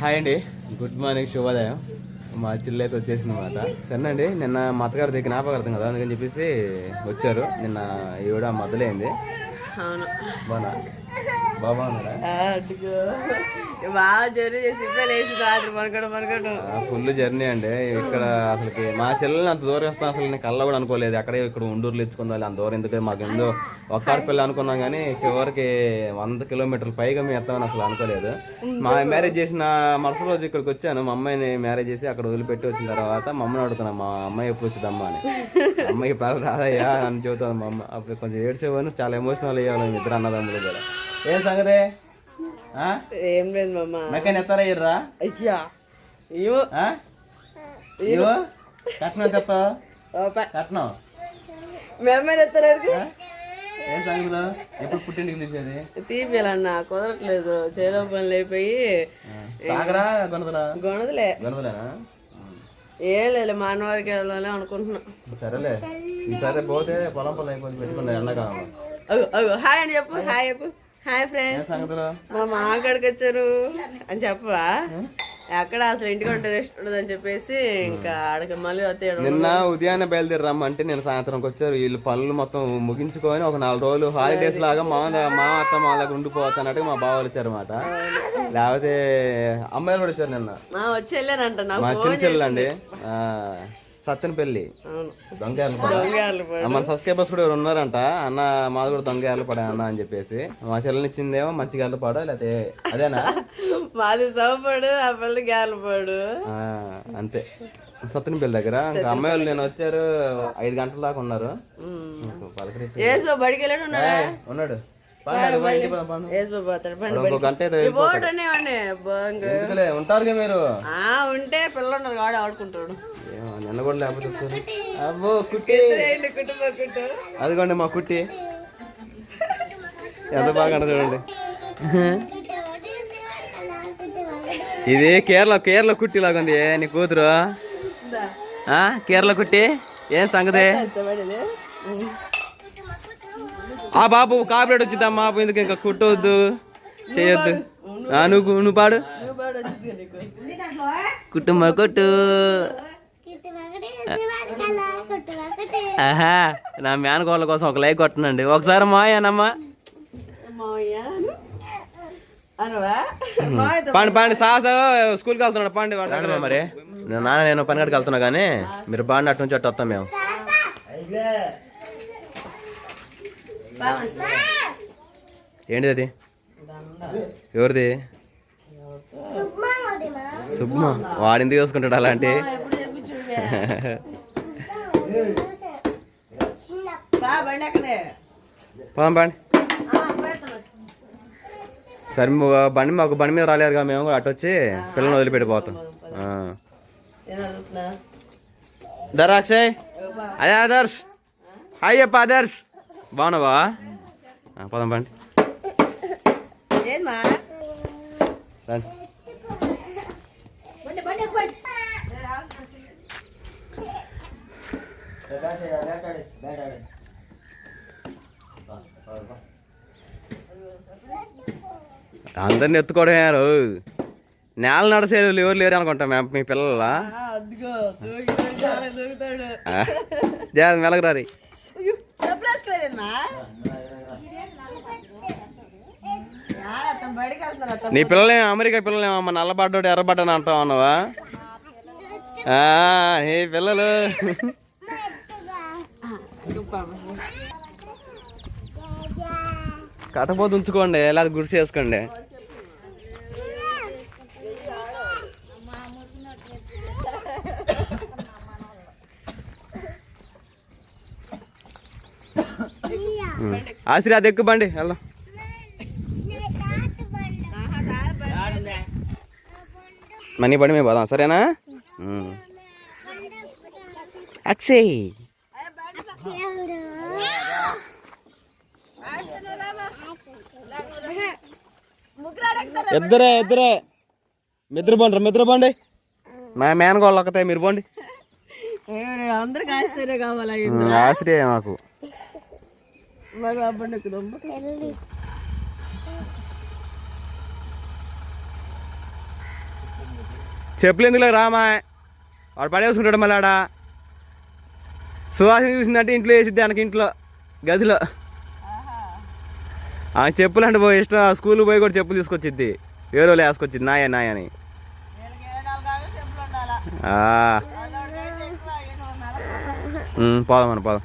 Hi అండి. Good morning శుభోదయం. మా చిల్లు అయితే వచ్చేసింది అనమాట సరేనండి నిన్న మా అత్తగారి దగ్గర జ్ఞాపకం కదా అందుకని చెప్పేసి వచ్చారు. నిన్న ఈవిడ మొదలైంది అవును. బాగా బాగా జర్నీ చేసి రాత్రి ఫుల్ జర్నీ అండి. ఇక్కడ అసలుకి మా చెల్లెల్ని అంత దూరం వస్తాను అసలు నేను కళ్ళ కూడా అనుకోలేదు. అక్కడే ఇక్కడ ఉండూరులో ఇచ్చుకుందాలి అంత దూరం ఎందుకు మాకు ఎందో ఒక్కాడి పిల్ల అనుకున్నాం కానీ చివరికి వంద కిలోమీటర్ల పైగా మేము ఎత్తామని అసలు అనుకోలేదు. మా మ్యారేజ్ చేసిన మరుసటి రోజు ఇక్కడికి వచ్చాను. మా అమ్మాయిని మ్యారేజ్ చేసి అక్కడ వదిలిపెట్టి వచ్చిన తర్వాత మా అమ్మని అడుగుతున్నా మా అమ్మాయి ఎప్పుడు వచ్చిందమ్మా అని. అమ్మాయి ఇప్పుడు రాదయ్యా అని చెబుతాను మా అమ్మ. అప్పుడు కొంచెం ఏడ్చేవాను చాలా ఎమోషనల్ అయ్యాను ఇద్దరు అన్నదమ్ములు కూడా. ఏం సంగతి? ఏం లేదు మమ్మ మెక్కని ఎత్తారా ఇర్రా? అయ్యా? ఇవ్వు కట్నం ఓపా. కట్నం? మీ అమ్మాయిని ఎత్తారు ఆ? ఏం సంగతులు? ఎప్పుడు పుట్టింటికి తీసేది తీపియాలన్నా కుదరట్లేదు. చేలో పనులు అయిపోయి సాగరా గొనదరా గొనదులే. గొనదలేనా? ఏం లేదు మా అన్నవారికి వెళ్ళాలి అనుకుంటున్నా. సరేలే. ఈసారి పోతే పొలం పొలం అయిపోయి పెట్టుకున్నా ఎండాకాలం. హాయ్ అని చెప్పు హాయ్ చెప్పు. Hi friends. మా మాకాడికి వచ్చారు అని చెప్పవా? ఎక్కడ అసలు ఇంటికి ఉంటే రెస్ట్ ఉండదని చెప్పేసి ఇంకా ఆడకి మళ్ళీ వస్తే నిన్న ఉదయాన్నే బయలుదేరి రమ్మంటే నేను సాయంత్రంకి వచ్చారు. వీళ్ళు పనులు మొత్తం ముగించుకొని ఒక నాలుగు రోజులు హాలిడేస్ లాగా మా మా అత్త మా దగ్గర ఉండిపోవచ్చు అన్నట్టుగా మా బావ వచ్చారు అనమాట లేకపోతే అమ్మాయిలు కూడా వచ్చారు నిన్న. మా వచ్చి వెళ్ళానంట నాకు మా చిన్న చెల్లెలండి. దొంగలు పడు. మన సబ్స్క్రైబర్స్ కూడా ఎవరు ఉన్నారంట అన్న మాది కూడా దొంగలు పడా అన్న అని చెప్పేసి. మా చెల్లెని ఇచ్చిందేమో మంచిగా వెళ్ళ పడ లేకపోతే అదేనా? మాది సోపడు ఆ పిల్ల గాలిపాడు అంతే. సత్తెనపల్లి దగ్గర. ఇంకా అమ్మాయి వాళ్ళు నేను వచ్చారు ఐదు గంటల దాకా ఉన్నారు. ఉన్నాడా. ఉంటారుగా మీరు ఉంటే పిల్లలు ఉన్నారు కాబట్టి ఆడుకుంటాడు నిన్న కూడా లేకపోతే. అబ్బో కుట్టి అదిగోండి మా కుట్టి ఎంత బాగా చూడండి ఇది కేరళ కేరళ కుట్టి లాగా ఉంది నీ కూతురు ఆ, కేరళ కుట్టి ఏం సంగతి ఆ బాబు కాపరేట్ బాబు ఎందుకు ఇంకా కుట్టవద్దు చేయొద్దు. నువ్వు నువ్వు పాడు. కుటుంబ కొట్టు. ఆహా నా మేనకోళ్ళ కోసం ఒక లైక్ కొట్టనండి. ఒకసారి మాయనమ్మా. పండి పండి సాహస. స్కూల్కి వెళ్తున్నాడు పండి వాడు. మరి? నాన్న నేను పని గడికి వెళ్తున్నా కానీ మీరు బాండి అటు నుంచి అటు వస్తాం మేము. ఏంటిది అది? ఎవరిది? శుభ్మా వాడింది చూసుకుంటాడు అలాంటి. పోదాం. సరే బండి మాకు బండి మీద రాలేరుగా మేము కూడా అటు వచ్చి పిల్లల్ని వదిలిపెట్టిపోతాం ఆ. ఏదో అడుగుతున్నా. దర్ అక్షయ్. అదే ఆదర్శ్. హాయ్ చెప్ప ఆదర్శ్. బాగున్నావా? ఆ, పోదాం రండి. అందరిని ఎత్తుకోవడమే రో నేల నడసేది ఎవరు లేరు అనుకుంటా మేము మీ పిల్లల? జాగ్రత్త మెలగరారి అయ్యో, చెప్పులు వేసుకోలేదమ్మా బయటకు వెళ్తున్నారు అత్త నీ పిల్లలేం అమెరికా పిల్లలేమమ్మా నల్లబడ్డోడు ఎర్రబడ్డని అంటావు అన్నవా? ఏ పిల్లలు. కట్టపోతు ఉంచుకోండి లేదా గుడిసి వేసుకోండి. ఆశ్రీ అది ఎక్కు బండి వెళ్దాం మనీ బండి మేము పోదాం సరేనా? ఉమ్. అక్షయ్. ఇద్దరే ఇద్దరే మిద్ర బండి మిద్ర బండి? మా మేనగోళ్ళు ఒకతే మీరు బండి అందరు కాస్తేనే కావాలా ఆశ్రయ మాకు. ఎక్కుదాం చెప్పులు ఎందుకు రామా? వాడు పడేసుకుంటాడు మళ్ళీ ఆడ. సువాసన చూసిందంటే ఇంట్లో వేసిద్ది ఆయనకి ఇంట్లో గదిలో. ఆ చెప్పులు అంటే పోయి ఇష్టం స్కూల్కి పోయి కూడా చెప్పులు తీసుకొచ్చిద్ది. వేరే వాళ్ళు వేసుకొచ్చింది నాయ నాయ అని. పోదాం మన పోదాం.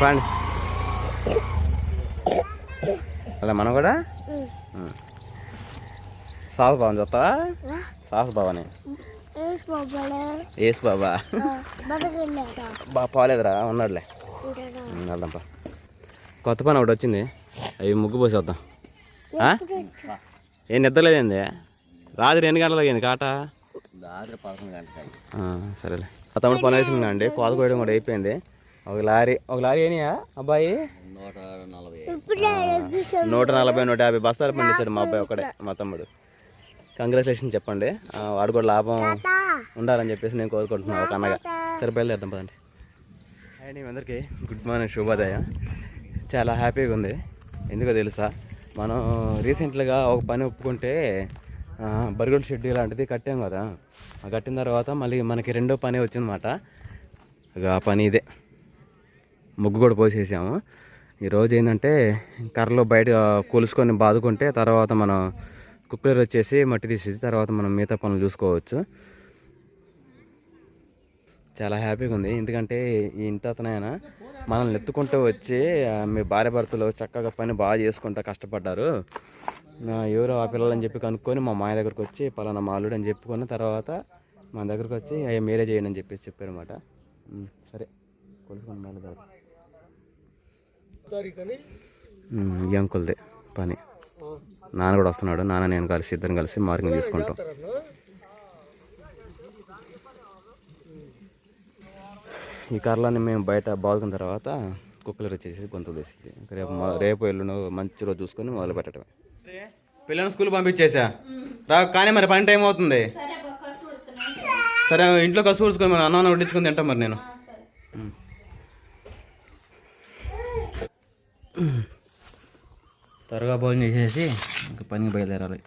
పాండి. అలా మనం కూడా. సాస్ బాగుంది చూస్తావా? సాస్ బాబాని ఏస్ బాబా బా పోలేదురా ఉన్నాడులే. వెళ్దాంపా కొత్త పని ఒకటి వచ్చింది. అవి ముగ్గు పోసేద్దాం ఆ? ఏం నిద్రలేదండి రాత్రి ఎన్ని గంటలకు అయింది కాట? రాత్రి పదకొండు గంటలకు ఆ, సరేలే. తమ్ముడు పని వేసింది అండి కోత కోయడం కూడా అయిపోయింది. ఒక లారీ ఒక లారీ ఏనియా అబ్బాయి? నూట నలభై నూట యాభై బస్తాలు పండించాడు మా అబ్బాయి ఒకడే మా తమ్ముడు. కంగ్రాచులేషన్ చెప్పండి. వాడు కూడా లాభం ఉండాలని చెప్పేసి నేను కోరుకుంటున్నాను ఒక అన్నగా. సరే బయలుదేరుదాం పదండి. అండి మీ అందరికీ. గుడ్ మార్నింగ్ శుభోదయం. చాలా హ్యాపీగా ఉంది. ఎందుకో తెలుసా? మనం రీసెంట్గా ఒక పని ఒప్పుకుంటే ఆ, బర్గర్ షెడ్ లాంటిది కట్టాం కదా. ఆ కట్టిన తర్వాత మళ్ళీ మనకి రెండో పని వచ్చిందన్నమాట. ఆ పని ఇదే. ముగ్గు కూడా పోసేసాము. ఈరోజు ఏంటంటే కర్రలో బయట కొలుసుకొని బాదుకుంటే తర్వాత మనం కుక్కర్ వచ్చేసి మట్టి తీసేసి తర్వాత మనం మిగతా పనులు చూసుకోవచ్చు. చాలా హ్యాపీగా ఉంది. ఎందుకంటే ఈ ఇంటి అతనైనా మనల్ని ఎత్తుకుంటూ వచ్చి మీ భార్య భర్తలు చక్కగా పని బాగా చేసుకుంటా కష్టపడ్డారు. ఎవరో ఆ పిల్లలని చెప్పి కనుక్కొని మా మాయ దగ్గరకు వచ్చి పలానా మాలుడు అని చెప్పుకున్న తర్వాత మన దగ్గరకు వచ్చి అవి మీరే చేయండి అని చెప్పేసి చెప్పారనమాట సరే కొలుసుకొని ఈ అంకుల్దే పని. నాన్న కూడా వస్తున్నాడు. నాన్న నేను కలిసి ఇద్దరం కలిసి మార్కింగ్ తీసుకుంటాం. ఈ కర్రలన్నీ మేము బయట బాదుకున్న తర్వాత కుక్కలు వచ్చేసి గొంతు తీసింది రేపు రేపు ఎల్లుండి మంచి రోజు చూసుకొని మొదలు పెట్టడమే. పిల్లల్ని స్కూల్ పంపించేసా? రా కానీ మరి పని టైం అవుతుంది. సరే ఇంట్లో కసు మరి అన్నాన్ని వడ్డించుకొని తింటాం మరి నేను. త్వరగా భోజనం చేసేసి ఇంకా పనికి బయలుదేరాలి.